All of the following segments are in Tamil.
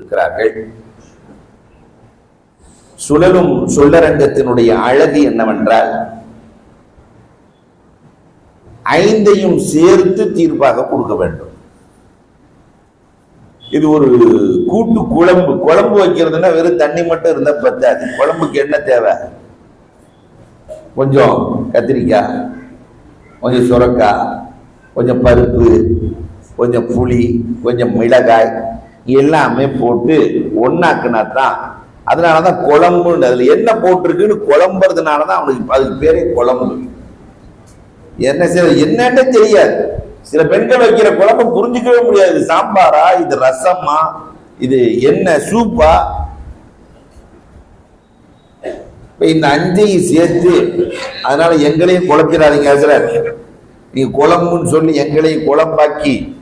இருக்கிறார்கள். சுழலும் சொல்லரங்கத்தினுடைய அழகு என்னவென்றால் ஐந்தையும் சேர்த்து தீர்ப்பாக கொடுக்க வேண்டும். இது ஒரு கூட்டு குழம்பு. குழம்பு வைக்கிறதுன்னா வெறும் தண்ணி மட்டும் இருந்தா பத்தாது. குழம்புக்கு என்ன தேவை? கொஞ்சம் கத்திரிக்காய் கொஞ்சம் சுரக்காய் கொஞ்சம் பருப்பு கொஞ்சம் புளி கொஞ்சம் மிளகாய் எல்லாமே போட்டு ஒன்னாக்குனா தான் அதனால தான் குழம்புன்னு அதில் என்ன போட்டிருக்குன்னு குழம்புறதுனால தான் அவனுக்கு அதுக்கு பேரே குழம்பு. என்ன சில என்னன்னு தெரியாது. சில பெண்கள் வைக்கிற குழம்பு புரிஞ்சுக்கவே முடியாது. சாம்பாரா? இது ரசமா? இது என்ன சூப்பா? இப்போ இந்த அஞ்சையும் சேர்த்து அதனால எங்களையும் குழப்பிடாதீங்க சார் நீங்க குழம்புன்னு சொல்லி எங்களையும் குழம்பாக்கி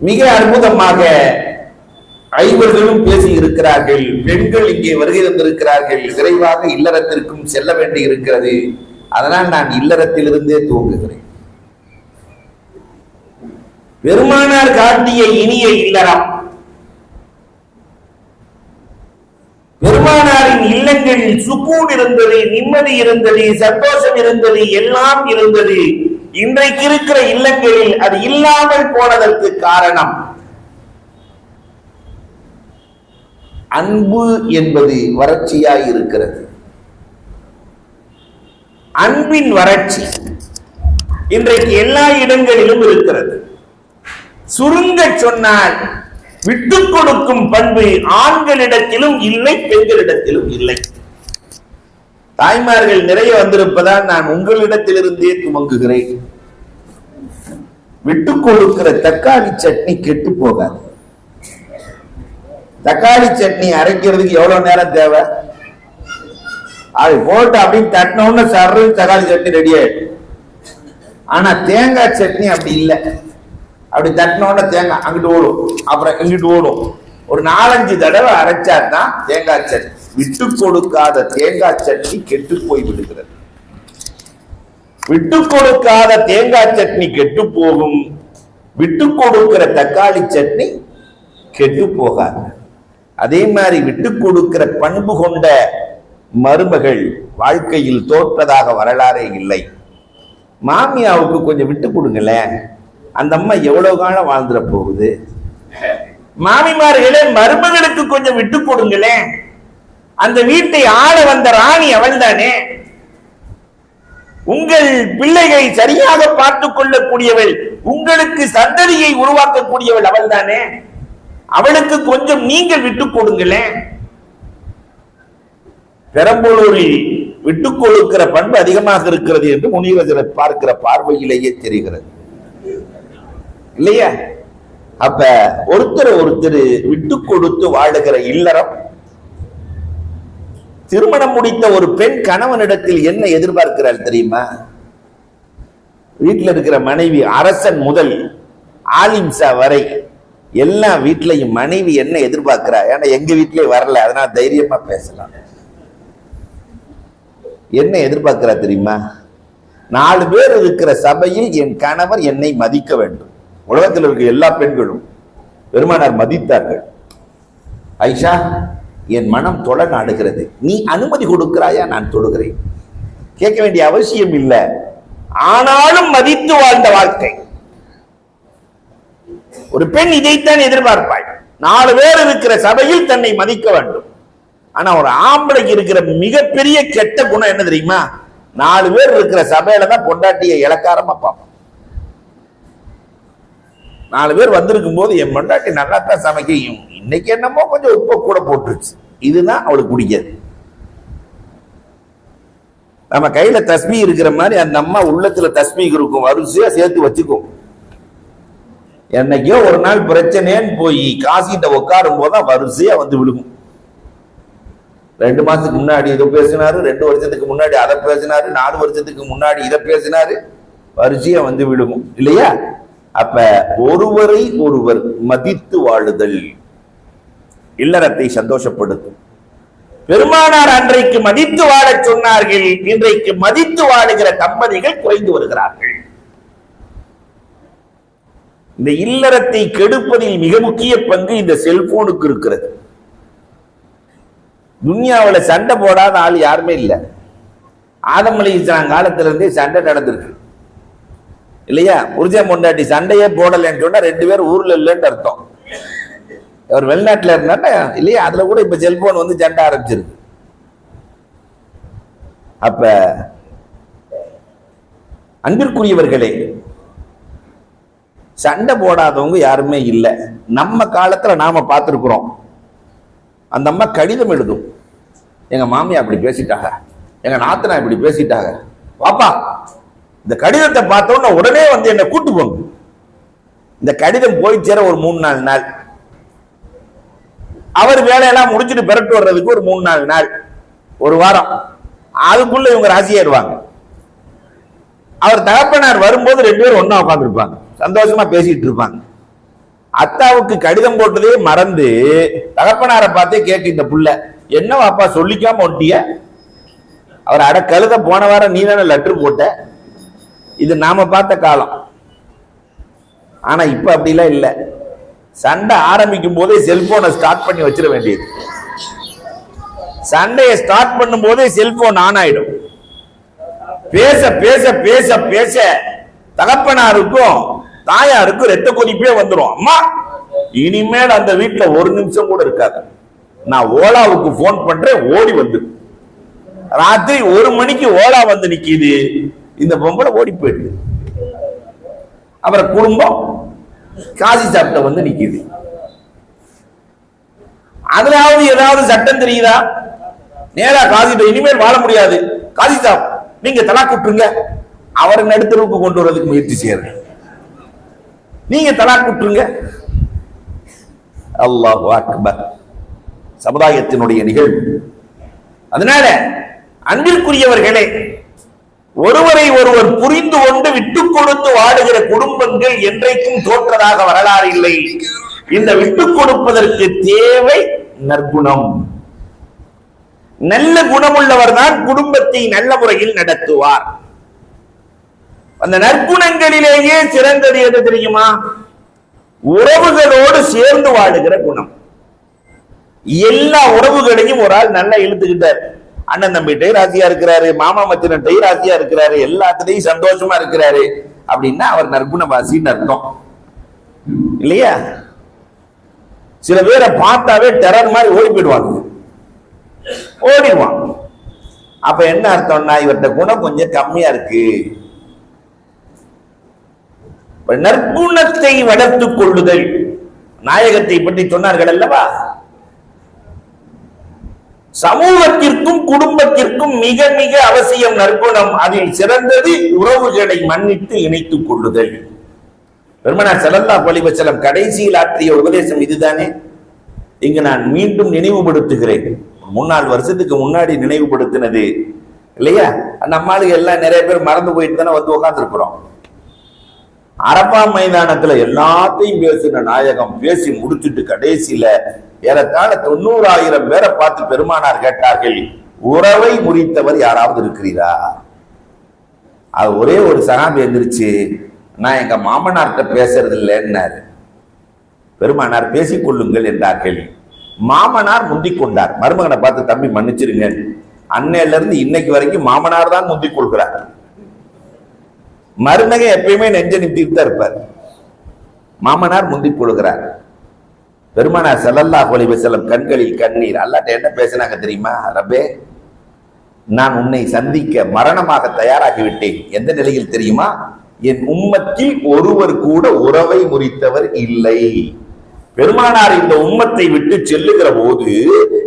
மிக அற்புதமாக ஐவர்களும் பேசி இருக்கிறார்கள். பெண்கள் இங்கே வருகை தந்திருக்கிறார்கள். விரைவாக இல்லறத்திற்கும் செல்ல வேண்டி இருக்கிறது. அதனால் நான் இல்லறத்திலிருந்தே தூங்குகிறேன் பெருமானார் காட்டிய இனிய இல்லறம். பெருமானாரின் இல்லங்களில் சுக்கூன் இருந்தது நிம்மதி இருந்தது சந்தோஷம் இருந்தது எல்லாம் இருந்தது. இன்றைக்கு இருக்கிற இல்லங்களில் அது இல்லாமல் போனதற்கு காரணம். அன்பு என்பது வறட்சியாய் இருக்கிறது. அன்பின் வறட்சி இன்றைக்கு எல்லா இடங்களிலும் இருக்கிறது. சுருங்க சொன்னால் விட்டுக் கொடுக்கும் பண்பு ஆண்களிடத்திலும் இல்லை பெண்களிடத்திலும் இல்லை. தாய்மார்கள் நிறைய வந்திருப்பதால் நான் உங்களிடத்திலிருந்தே துவங்குகிறேன். விட்டு கொடுக்கிற தக்காளி சட்னி கெட்டு போகாது. தக்காளி சட்னி அரைக்கிறதுக்கு எவ்வளவு நேரம் தேவை? அது போட்டு அப்படின்னு தட்டினோன்னு சர்றது தக்காளி சட்னி ரெடி ஆயிடும். ஆனா தேங்காய் சட்னி அப்படி இல்லை. அப்படி தட்டினோட தேங்காய் அங்கிட்டு ஓடும். அப்புறம் இங்கிட்டு ஓடும். ஒரு நாலஞ்சு தடவை அரைச்சா தான் தேங்காய் சட்னி. விட்டு கொடுக்காத தேங்காய் சட்னி கெட்டு போய் விடுகிறது. விட்டு கொடுக்காத தேங்காய் சட்னி கெட்டு போகும். விட்டு கொடுக்கிற தக்காளி சட்னி கெட்டு போகாது. அதே மாதிரி விட்டு கொடுக்கிற பண்பு கொண்ட மருமகள் வாழ்க்கையில் தோற்றதாக வரலாறே இல்லை. மாமியாவுக்கு கொஞ்சம் விட்டு கொடுங்களேன். அந்த அம்மா எவ்வளவு காலம் வாழ்ந்துட போகுது? மாமிமார்களே மருமகளுக்கு கொஞ்சம் விட்டு கொடுங்களேன். அந்த வீட்டை ஆள வந்த ராணி அவள் தானே உங்கள் பிள்ளைகளை சரியாக பார்த்துக் கொள்ளக்கூடியவள் உங்களுக்கு சந்ததியை உருவாக்கக்கூடியவள் அவள் தானே அவளுக்கு கொஞ்சம் நீங்கள் விட்டு கொடுங்களேன். பெரம்பலூரில் விட்டுக் கொடுக்கிற பண்பு அதிகமாக இருக்கிறது என்று முனிவரை பார்க்கிற பார்வையிலேயே தெரிகிறது. இல்லையா? அப்ப ஒருத்தர் ஒருத்தர் விட்டு கொடுத்து வாழுகிற இல்லறம் திருமணம் முடித்த ஒரு பெண் கணவனிடத்தில் என்ன எதிர்பார்க்கிறாள் தெரியுமா? வீட்டில் இருக்கிற மனைவி அரசன் முதல் ஆலிம்சா வரை எல்லா வீட்லயும் மனைவி என்ன எதிர்பார்க்கிறா? ஏன்னா எங்க வீட்டிலே வரல அதனால தைரியமா பேசலாம். என்ன எதிர்பார்க்கிறா தெரியுமா? நாலு பேர் இருக்கிற சபையில் என் கணவர் என்னை மதிக்க வேண்டும். உலகத்தில் இருக்க எல்லா பெண்களும் பெருமானார் மதித்தார்கள். ஐஷா என் மனம் தொட நாடுகிறது. நீ அனுமதி கொடுக்கிறாயா? நான் தொடுகிறேன். கேட்க வேண்டிய அவசியம் இல்லை. ஆனாலும் மதித்து வாழ்ந்த வாழ்க்கை. ஒரு பெண் இதைத்தான் எதிர்பார்ப்பாள். நாலு பேர் இருக்கிற சபையில் தன்னை மதிக்க வேண்டும். ஆனா ஒரு ஆம்பளைக்கு இருக்கிற மிகப்பெரிய கெட்ட குணம் என்ன தெரியுமா? நாலு பேர் இருக்கிற சபையில தான் பொண்டாட்டிய இலக்காரமா பார்ப்போம் நாலு பேர் வந்திருக்கும் போது என் பொண்டாட்டி நல்லா தான் சமைக்கும். இன்னைக்கு என்னமோ கொஞ்சம் உப்பை கூட போட்டுருச்சு. இதுதான் அவளுக்கு பிடிக்காது. நம்ம கையில தஸ்மி இருக்கிற மாதிரி அந்த அம்மா உள்ளத்துல தஸ்மி இருக்கும் வரிசையா சேர்த்து வச்சுக்கும். என்னைக்கோ ஒரு நாள் பிரச்சனைன்னு போய் காசிட்ட உட்காரும் போதுதான் வரிசையா வந்து விழுகும். ரெண்டு மாசத்துக்கு முன்னாடி இதை பேசினாரு ரெண்டு வருஷத்துக்கு முன்னாடி அதை பேசினாரு நாலு வருஷத்துக்கு முன்னாடி இதை பேசினாரு வரிசையா வந்து விழுகும். இல்லையா? அப்ப ஒருவரை ஒருவர் மதித்து வாழுதல். இல்லறத்தை சந்தோஷப்படுத்தும். பெருமானார் அன்றைக்கு மதித்து வாழச் சொன்னார்கள். இன்றைக்கு மதித்து வாழுகிற தம்பதிகள் குறைந்து வருகிறார்கள். இந்த இல்லறத்தை கெடுப்பதில் மிக முக்கிய பங்கு இந்த செல்போனுக்கு இருக்கிறது. துன்யாவில் சண்டை போடாத ஆள் யாருமே இல்லை. ஆதம் அலி இஸ்லாம் காலத்துல இருந்தே சண்டை நடந்திருக்கு. இல்லையா? புருஷன் பொண்டாட்டி சண்டையே போடலைன்னு சொன்னா ரெண்டு பேரும் ஊர்ல இல்லைன்னு அர்த்தம். அவர் வெளிநாட்டுல இருந்தாட்டா இல்லையா அதுல கூட இப்ப செல்போன் வந்து ஜண்ட ஆரம்பிச்சிருக்கு. அப்ப அன்பிற்குரியவர்களே சண்டை போடாதவங்க யாருமே இல்லை. நம்ம காலத்துல நாம பார்த்துருக்குறோம். அந்த அம்மா கடிதம் எழுதும். எங்க மாமியா அப்படி பேசிட்டாங்க. எங்க நாத்தனா இப்படி பேசிட்டாங்க. பாப்பா இந்த கடிதத்தை பார்த்தோன்னா உடனே வந்து என்னை கூட்டு போங்க. இந்த கடிதம் போய் சேர ஒரு மூணு நாலு நாள். அவர் வேலையெல்லாம் முடிச்சுட்டு பெரட்டு வர்றதுக்கு ஒரு மூணு நாலு நாள் ஒரு வாரம். அதுக்குள்ள இவங்க ராசியாயிருவாங்க அவர் தகப்பனார் வரும்போது ரெண்டு பேரும் ஒண்ணா உட்காந்துருப்பாங்க சந்தோஷமா பேசிட்டு இருப்பாங்க. அத்தாவுக்கு கடிதம் போட்டதே மறந்து தகப்பனாரை பார்த்தே கேட்க இந்த புள்ள என்ன வாப்பா சொல்லிக்காம ஒட்டிய? அவர் அட கழுத போன வாரம் நீ தானே லெட்டர் போட்ட? இது நாம பார்த்த காலம். ஆனா இப்ப அப்படிலாம் இல்லை. சண்டை ஆரம்பிக்கும் போதே செல்போனை ஸ்டார்ட் பண்ணி வச்சிட வேண்டியது. சண்டையை ஸ்டார்ட் பண்ணும் போதே செல்போன் ஆன் ஆயிடும். பேச பேச பேச பேச தகப்பனாருக்கும் தாயாருக்கும் ரத்த கொதிப்பே வந்துடும் அம்மா இனிமேல் அந்த வீட்டுல ஒரு நிமிஷம் கூட இருக்காது. நான் ஓலாவுக்கு போன் பண்றேன் ஓடி வந்து. ராத்திரி ஒரு மணிக்கு ஓலா வந்து நிக்கிது. இந்த பொம்பளை ஓடி போயிடுது. அப்புறம் குடும்பம் காசி சாப்பிட்ட வந்து நிக்குது. அதனாவது ஏதாவது சட்டம் தெரியுதா? நேரா காசி இனிமேல் வாழ முடியாது. காசி சாப் நீங்க தலா கூட்டுருங்க அவரை நடுத்தரவுக்கு கொண்டு வரதுக்கு முயற்சி செய்யறேன். நீங்க தலா கூட்டுருங்க அல்லாஹ் அக்பர். சமுதாயத்தினுடைய நிகழ்வு. அதனால அன்பிற்குரியவர்களே ஒருவரை ஒருவர் புரிந்து கொண்டு விட்டுக் கொடுத்து வாடுகிற குடும்பங்கள் என்றைக்கும் தோற்றதாக வரலாறு இல்லை. இந்த விட்டுக் கொடுப்பதற்கு தேவை நற்குணம். நல்ல குணமுள்ளவர் தான் குடும்பத்தை நல்ல முறையில் நடத்துவார். அந்த நற்குணங்களிலேயே சிறந்தது எது தெரியுமா? உறவுகளோடு சேர்ந்து வாழுகிற குணம். எல்லா உறவுகளையும் ஒரு ஆள் நல்லா இழுத்துக்கிட்டார். அண்ணன் தம்பி ராசியா இருக்கிறாரு மாமா மச்சினட்டை ராசியா இருக்கிறாரு எல்லாத்துலயும் சந்தோஷமா இருக்கிறாரு அப்படின்னா அவர் நற்குணவாசின்னு அர்த்தம். இல்லையா? சில பேரை பார்த்தாவே டெரர் மாதிரி ஓடி போயிடுவாங்க. ஓடிடுவான் அப்ப என்ன அர்த்தம்னா இவர்கிட்ட குணம் கொஞ்சம் கம்மியா இருக்கு. நற்குணத்தை வளர்த்துக் கொள்ளுதல். நாயகத்தை பற்றி சொன்னார்கள் அல்லவா? சமூகத்திற்கும் குடும்பத்திற்கும் மிக மிக அவசியம் நற்குணம். அதில் சிறந்தது உறவுகளை மன்னித்து இணைத்துக் கொள்ளுதல். பெருமனா செலந்தா பழிவச்சலம் கடைசியில் ஆற்றிய உபதேசம் இதுதானே? இங்கு நான் மீண்டும் நினைவுபடுத்துகிறேன். முன்னாள் வருஷத்துக்கு முன்னாடி நினைவுபடுத்தினது இல்லையா? நம்மளுக்கு எல்லாம் நிறைய பேர் மறந்து போயிட்டு தானே வந்து உட்காந்துருக்குறோம் அரப்பா மைதானத்துல எல்லாத்தையும் பேசின நாயகம் பேசி முடிச்சுட்டு கடைசியில ஏறத்தாழ தொண்ணூறாயிரம் பேரை பார்த்து பெருமானார் கேட்டார்கள் உறவை முறித்தவர் யாராவது இருக்கிறீரா? அது ஒரே ஒரு சகாபி எந்திரிச்சு நான் எங்க மாமனார்கிட்ட பேசுறது இல்லைன்னாரு பெருமானார் பேசிக் கொள்ளுங்கள் என்றார்கள். மாமனார் முந்திக் கொண்டார். மருமகனை பார்த்து தம்பி மன்னிச்சிருங்க. அன்னையில இருந்து இன்னைக்கு வரைக்கும் மாமனார் தான் முந்திக் கொள்கிறார். மருமகன் எப்பயுமே நெஞ்ச நிமித்திட்டு தான் இருப்பார். மாமனார் முந்தி கொள்கிறார் பெருமானார் செல்லல்லா ஒளிவு வஸல்லம் கண்களில் கண்ணீர். அல்லாட்ட என்ன பேசினாங்க தெரியுமா? ரப்பே நான் உன்னை சந்திக்க மரணமாக தயாராகிவிட்டேன். எந்த நிலையில் தெரியுமா? என் உம்மத்தில் ஒருவர் கூட உறவை முறித்தவர் இல்லை. பெருமானார் இந்த உம்மத்தை விட்டு செல்லுகிற போது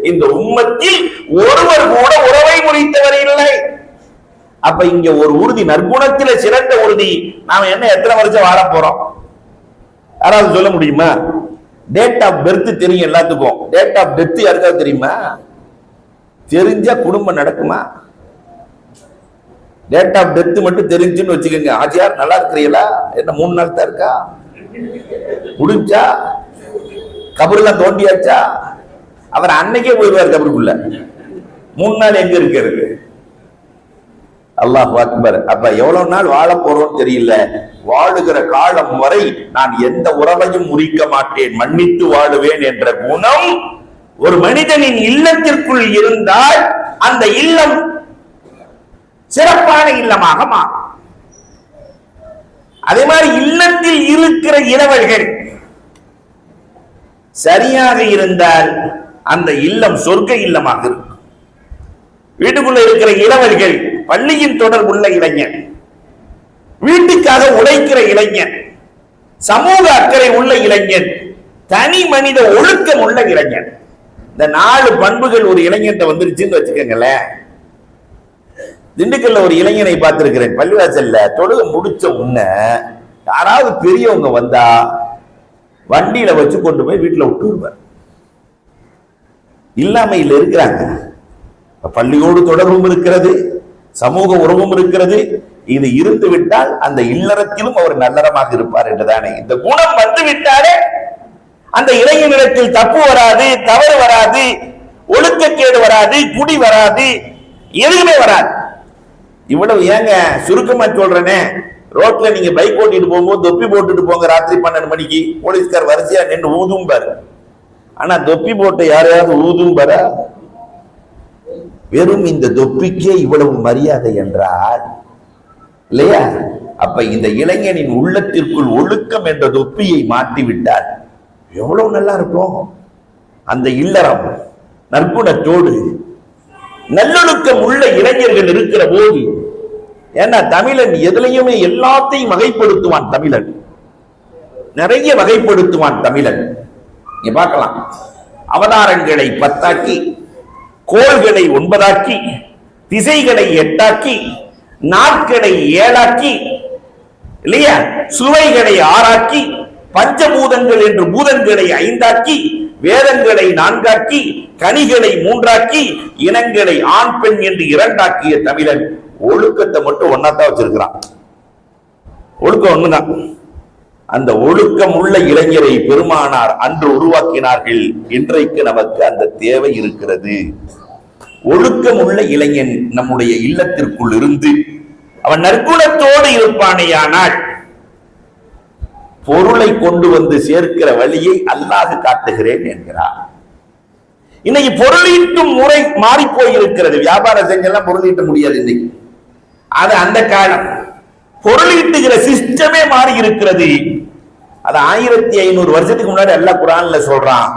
இந்த உம்மத்தில் ஒருவர் கூட உறவை முறித்தவர் இல்லை. அப்ப இங்க ஒரு உறுதி நற்குணத்தில சிறந்த உறுதி. நாம என்ன எத்தனை வருஷம் வாழ போறோம்? யாராவது சொல்ல முடியுமா? டேட் ஆஃப் பெர்த் தெரியும் எல்லாத்துக்கும். டேட் ஆஃப் டெத் யாருக்காவது தெரியுமா? தெரிஞ்சா குடும்பம் நடக்குமா? டேட் ஆஃப் டெத் மட்டும் தெரிஞ்சுன்னு வச்சுக்கோங்க. ஆஜியார் நல்லா இருக்கிறீங்களா? என்ன மூணு நாள் தான் இருக்கா? முடிஞ்சா? கபருலாம் தோண்டியாச்சா? அவர் அன்னைக்கே போயிடுவார் கபருக்குள்ள. மூணு நாள் எங்க இருக்கிறது? அல்லாஹ் அக்பர். அப்ப எவ்வளவு நாள் வாழ போறோம் தெரியல. வாழுகிற காலம் வரை நான் எந்த உறவையும் முறிக்க மாட்டேன். மன்னித்து வாழுவேன் என்ற குணம் ஒரு மனிதனின் இல்லத்திற்குள் இருந்தால் அந்த இல்லம் சிறப்பான இல்லமாக மாறும். அதே மாதிரி இல்லத்தில் இருக்கிற இரவல்கள் சரியாக இருந்தால் அந்த இல்லம் சொர்க்க இல்லமாக இருக்கும். வீட்டுக்குள்ள இருக்கிற இரவல்கள் பள்ளியின் தொடர்புள்ள இளைஞன். வீட்டுக்காக உழைக்கிற இளைஞன். சமூக அக்கறை உள்ள இளைஞன். தனி மனித ஒழுக்கம் உள்ள இளைஞன். இந்த நாலு பண்புகள் ஒரு இளைஞன் வந்துருச்சுன்னு வச்சுக்கோங்களேன். திண்டுக்கல்ல ஒரு இளைஞனை பார்த்திருக்கிறேன் பள்ளிவாசல்ல. தொழுக முடிச்ச உன்ன யாராவது பெரியவங்க வந்தா வண்டியில வச்சு கொண்டு போய் வீட்டுல விட்டு வருவார் இல்லாமையில் இருக்கிறாங்க. பள்ளியோடு தொடர்பும் இருக்கிறது. சமூக உறவும் இருக்கிறது. இது இருந்து விட்டால் அந்த இல்லறத்திலும் அவர் நல்லறமாக இருப்பார் என்றுதானே. இந்த குணம் வந்து விட்டாலே அந்த இளைஞனிடத்தில் தப்பு வராது தவறு வராது ஒழுக்கக்கேடு வராது குடி வராது எதுவுமே வராது. இவ்வளவு ஏங்க சுருக்கமா சொல்றேனே? ரோட்ல நீங்க பைக் ஓட்டிட்டு போகும்போது தொப்பி போட்டுட்டு போங்க ராத்திரி பன்னெண்டு மணிக்கு. போலீஸ்கார் வரிசையா நின்று ஊதும் பாரு ஆனா தொப்பி போட்ட யாரையாவது ஊதும் பாரு வெறும் இந்த தொப்பிக்கே இவ்வளவு மரியாதை என்றால் இல்லையா? அப்ப இந்த இளைஞனின் உள்ளத்திற்குள் ஒழுக்கம் என்ற தொப்பியை மாற்றி விட்டால் எவ்வளவு நல்லா இருக்கும்? அந்த இல்லறம் நற்குணத்தோடு நல்லொழுக்கம் உள்ள இளைஞர்கள் இருக்கிற போது ஏன்னா தமிழன் எதுலையுமே எல்லாத்தையும் வகைப்படுத்துவான் தமிழன். நிறைய வகைப்படுத்துவான் தமிழன். இங்க பார்க்கலாம். அவதாரங்களை பத்தாக்கி கோள்களை ஒன்பதாக்கி திசைகளை எட்டாக்கி நாட்களை ஏழாக்கி இல்லையா? சுவைகளை ஆறாக்கி பஞ்சபூதங்கள் என்று பூதங்களை ஐந்தாக்கி வேதங்களை நான்காக்கி கனிகளை மூன்றாக்கி இனங்களை ஆண் பெண் என்று இரண்டாக்கிய தமிழன் ஒழுக்கத்தை மட்டும் ஒன்னாத்தான் வச்சிருக்கிறான். ஒழுக்கம் ஒண்ணுதான். அந்த ஒழுக்கம் உள்ள இளைஞரை பெருமானார் அன்று உருவாக்கினார்கள். இன்றைக்கு நமக்கு அந்த தேவை இருக்கிறது. ஒழுக்கம் உள்ள இளைஞன் நம்முடைய இல்லத்திற்குள் இருந்து அவன் நற்குணத்தோடு இருப்பானேயானால் பொருளை கொண்டு வந்து சேர்க்கிற வழியை அல்லாது காட்டுகிறேன் என்கிறார் இன்னைக்கு பொருளீட்டும் முறை மாறி போயிருக்கிறது வியாபாரம் செஞ்செல்லாம் பொருளீட்ட முடியாது இன்னைக்கு. அது அந்த காலம். பொருளீட்டுகிற சிஸ்டமே மாறி இருக்கிறது அது ஆயிரத்தி ஐநூறு வருஷத்துக்கு முன்னாடி அல்ல குரான்ல சொல்றான்.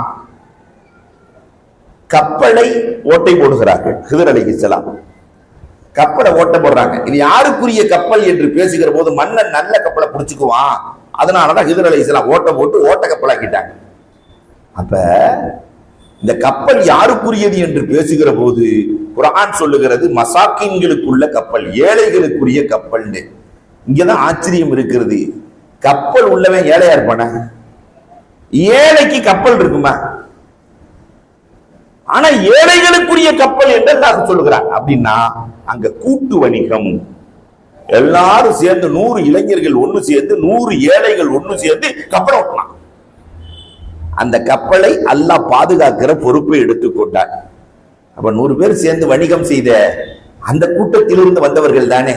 கப்பலை ஓட்டை போடுகிறார்கள் ஹிதர் அலிஹிஸ்லாம் கப்பலை ஓட்ட போடுறாங்க. இது யாருக்குரிய கப்பல் என்று பேசுகிற போது மன்னன் நல்ல கப்பலை பிடிச்சிக்குவான். அதனாலதான் ஹிதர் அலிஹிஸ்லாம் ஓட்ட போட்டு ஓட்ட கப்பலாக்கிட்டாங்க. அப்ப இந்த கப்பல் யாருக்குரியது என்று பேசுகிற போது குரான் சொல்லுகிறது மசாக்கின்களுக்குள்ள கப்பல் ஏழைகளுக்குரிய கப்பல்னு. இங்கதான் ஆச்சரியம் இருக்கிறது. கப்பல் உள்ளவன் ஏழையா இருப்பான? ஏழைக்கு கப்பல் இருக்குமா? ஆனா ஏழைகளுக்குரிய கப்பல் என்று அல்லாஹ் சொல்லுகிறார் அப்படின்னா அங்க கூட்டு வணிகம். எல்லாரும் சேர்ந்து நூறு இளைஞர்கள் ஒண்ணு சேர்ந்து நூறு ஏழைகள் ஒண்ணு சேர்ந்து கப்பல் ஓட்டலாம். அந்த கப்பலை அல்லாஹ் பாதுகாக்கிற பொறுப்பை எடுத்துக்கொண்டார் அப்ப நூறு பேர் சேர்ந்து வணிகம் செய்த அந்த கூட்டத்திலிருந்து வந்தவர்கள் தானே?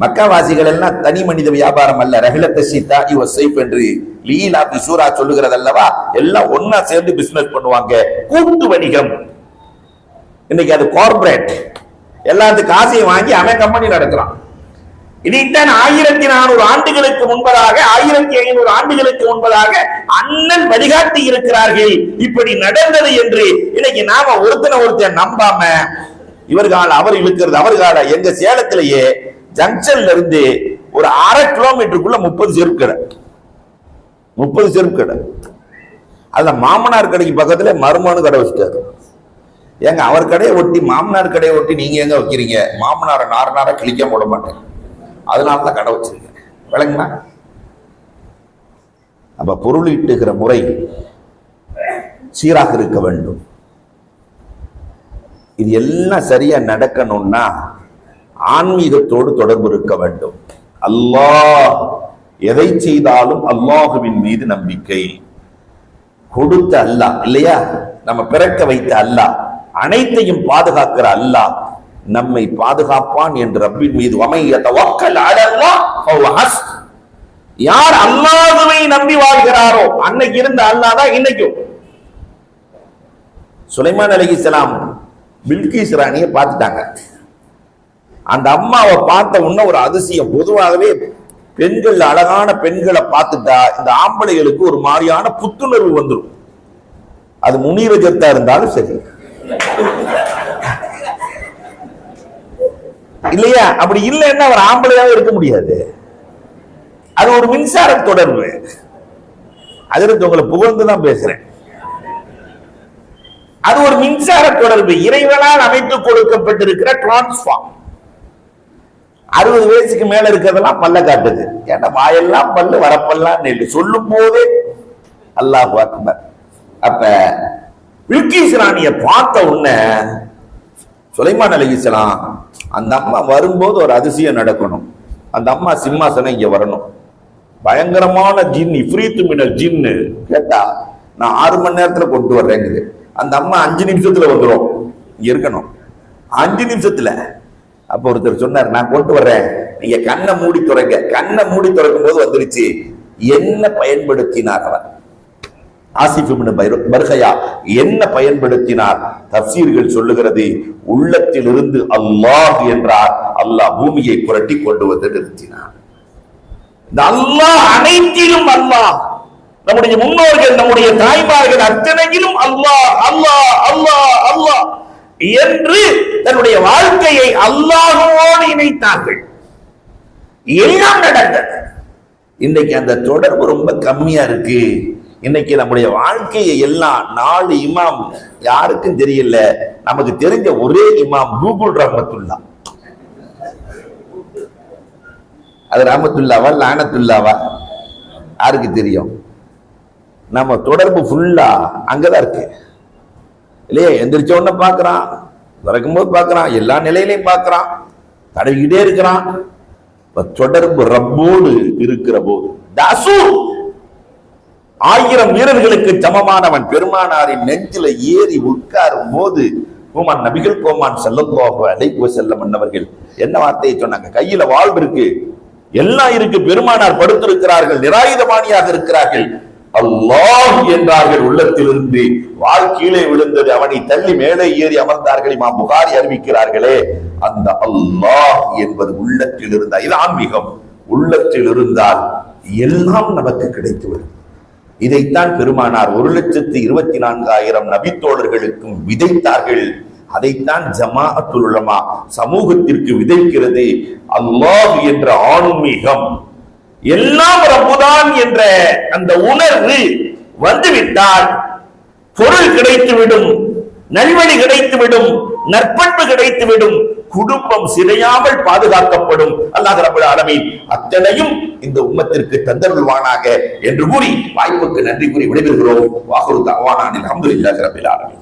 மக்காவாசிகள் எல்லாம் தனி மனித வியாபாரம் அல்ல. ரஹிலத்த சீதா இவ சைஃப் என்று லீலா பிசூரா சொல்லுகிறது அல்லவா எல்லாம் ஒன்னா சேர்ந்து பிசினஸ் பண்ணுவாங்க. கூட்டு வணிகம். இன்னைக்கு அது கார்பரேட் எல்லாத்து காசையும் வாங்கி அவன் கம்பெனி நடத்துறான். இதைத்தான் ஆயிரத்தி நானூறு ஆண்டுகளுக்கு முன்பதாக ஆயிரத்தி ஐநூறு ஆண்டுகளுக்கு முன்பதாக அண்ணன் வழிகாட்டி இருக்கிறார்கள். இப்படி நடந்தது என்று இன்னைக்கு நாம ஒருத்தனை ஒருத்தன் நம்பாம இவர்கால அவர் இழுக்கிறது அவர்கால எங்க சேலத்திலேயே ஜங்ஷன்ல இருந்து ஒரு அரை கிலோமீட்டருக்குள்ள முப்பது செருப்பு கடை. முப்பது செருப்பு கடை. அதுல மாமனார் கடைக்கு பக்கத்துல மருமானு கடை வச்சுட்டாரு. ஏங்க அவர் கடையை ஒட்டி மாமனார் கடையை ஒட்டி நீங்க எங்க வைக்கிறீங்க? மாமனாரை நார நார கிழிக்க போட மாட்டேன். அதனால தான் கடை வச்சிருக்கேன். விளங்குனா அப்ப பொருள் இட்டுகிற முறை சீராக இருக்க வேண்டும். இது எல்லாம் சரியா நடக்கணும்னா ஆன்மீகத்தோடு தொடர்பு இருக்க வேண்டும். அல்லாஹ் எதை செய்தாலும் அல்லாஹுவின் மீது நம்பிக்கை. கொடுத்த அல்லாஹ் இல்லையா? நம்ம பிறக்க வைத்த அல்லாஹ் அனைத்தையும் பாதுகாக்கிற அல்லாஹ் நம்மை பாதுகாப்பான் என்று ரப்பின் மீது யார் அல்லாஹுவை நம்பி வாழ்கிறாரோ அன்னைக்கு இருந்த அல்லாஹ் தான் இன்னைக்கும். சுலைமான் அலைஹிஸ்ஸலாம் பில்கிஸ் ராணியை பார்த்துட்டாங்க. அந்த அம்மாவை பார்த்த உடனே ஒரு அதிசயம். பொதுவாகவே பெண்கள் அழகான பெண்களை பார்த்துட்டா இந்த ஆம்பளைகளுக்கு ஒரு மாதிரியான புத்துணர்வு வந்துடும் அது முனிரஜத்தா இருந்தாலும் சரி. இல்லையா? அப்படி இல்லைன்னா அவர் ஆம்பளையாவே இருக்க முடியாது. அது ஒரு மின்சார தொடர்பு. அதிலிருந்து உங்களை புகழ்ந்து தான் பேசுறேன். அது ஒரு மின்சார தொடர்பு. இறைவனால் அமைத்து கொடுக்கப்பட்டிருக்கிற டிரான்ஸ்ஃபார்ம் அறுபது வயசுக்கு மேல இருக்கிறதெல்லாம் பல்ல காட்டுது. ஏன்னா வாயெல்லாம் பல்லு வரப்பெல்லாம் நெல்லு சொல்லும் போதே அல்லாஹ் அக்பர். அப்ப பில்கிஸ் ராணிய பார்த்த உடனே சுலைமான் அலிஸ்லாம் அந்த அம்மா வரும்போது ஒரு அதிசயம் நடக்கணும். அந்த அம்மா சிம்மாசனம் இங்க வரணும். பயங்கரமான ஜின் இஃப்ரீத்து மினல் ஜின்னு கேட்டா நான் ஆறு மணி நேரத்துல கொண்டு வர்றேங்குது. அந்த அம்மா அஞ்சு நிமிஷத்துல வந்துடும் இங்க இருக்கணும். அஞ்சு நிமிஷத்துல அப்ப ஒருத்தர் சொன்னார் நான் கொண்டு வர்றேன். நீங்க கண்ணை மூடி துறங்க கண்ணை மூடி துறக்கும் போது வந்துருச்சு. என்ன பயன்படுத்தினார் அவர்? ஆசிப் என்ன பயன்படுத்தினார்? தப்சீர்கள் சொல்லுகிறது உள்ளத்திலிருந்து அல்லாஹ் என்றார். அல்லாஹ் பூமியை புரட்டி கொண்டு வந்து நிறுத்தினார். இந்த அல்லாஹ் அனைத்திலும் அல்லாஹ். நம்முடைய முன்னோர்கள் நம்முடைய தாய்மார்கள் அத்தனையிலும் அல்லாஹ் அல்லாஹ் அல்லாஹ் அல்லாஹ். என்று தன்னுடைய வாழ்க்கையை அல்லாஹோடு இணைத்தார்கள். எல்லாம் நடந்தது. இன்னைக்கு அந்த தொடர்பு ரொம்ப கம்மியா இருக்கு. இன்னைக்கு நம்முடைய வாழ்க்கையை எல்லாம் நாலு இமாம் யாருக்கும் தெரியல. நமக்கு தெரிஞ்ச ஒரே இமாம் கூகுள் ரஹமத்துல்லா. அது ரஹமத்துல்லாவா லானத்துல்லாவா? யாருக்கு தெரியும்? நம்ம தொடர்பு ஃபுல்லா அங்கதான் இருக்கு. இல்லையே எந்திரிச்ச உடனே பார்க்கறான். பிறக்கும்போது பார்க்குறான். எல்லா நிலையிலையும் பார்க்குறான். தடவிக்கிட்டே இருக்கிறான். தொடர்பு ரப்போடு இருக்கிற போது தாசு! ஆயிரம் வீரர்களுக்கு சமமானவன். பெருமானாரின் நெஞ்சில ஏறி உட்காரும் போது கோமான் நபிகள் கோமான் செல்லத்தோக அழைப்பு செல்ல மன்னவர்கள் என்ன வார்த்தையை சொன்னாங்க? கையில வாழ்வு இருக்கு. எல்லாம் இருக்கு. பெருமானார் படுத்திருக்கிறார்கள் நிராயுதபாணியாக இருக்கிறார்கள். அல்லாஹ் என்றார்கள் உள்ளத்திலிருந்து. வாழ் விழுந்தது அவனை தள்ளி மேலே ஏறி அமர்ந்தார்கள் இமாம் புகாரி அறிவிக்கிறார்களே. அந்த அல்லாஹ் என்பது உள்ளத்தில் இருந்தால் இது ஆன்மீகம். உள்ளத்தில் இருந்தால் எல்லாம் நமக்கு கிடைத்துவிடும். இதைத்தான் பெருமானார் ஒரு லட்சத்து இருபத்தி நான்காயிரம் நபித்தோழர்களுக்கும் விதைத்தார்கள். அதைத்தான் ஜமாஅத்துல் உலமா சமூகத்திற்கு விதைக்கிறது. அல்லாஹ் என்ற ஆன்மீகம் எல்லாம் ரப்புதான் என்ற அந்த உணர்வு வந்துவிட்டால் பொருள் கிடைத்துவிடும் நல்வழி கிடைத்துவிடும் நற்பண்பு கிடைத்துவிடும் குடும்பம் சிதையாமல் பாதுகாக்கப்படும். அல்லாஹ் ரபுல் ஆலமீன் அத்தனையும் இந்த உம்மத்திற்கு தந்தருள்வானாக என்று கூறி வாய்ப்புக்கு நன்றி கூறி விடைபெறுகிறோம். வாகுரு தவானானில் அல்ஹம்துலில்லாஹி ரபுல் ஆலமீன்.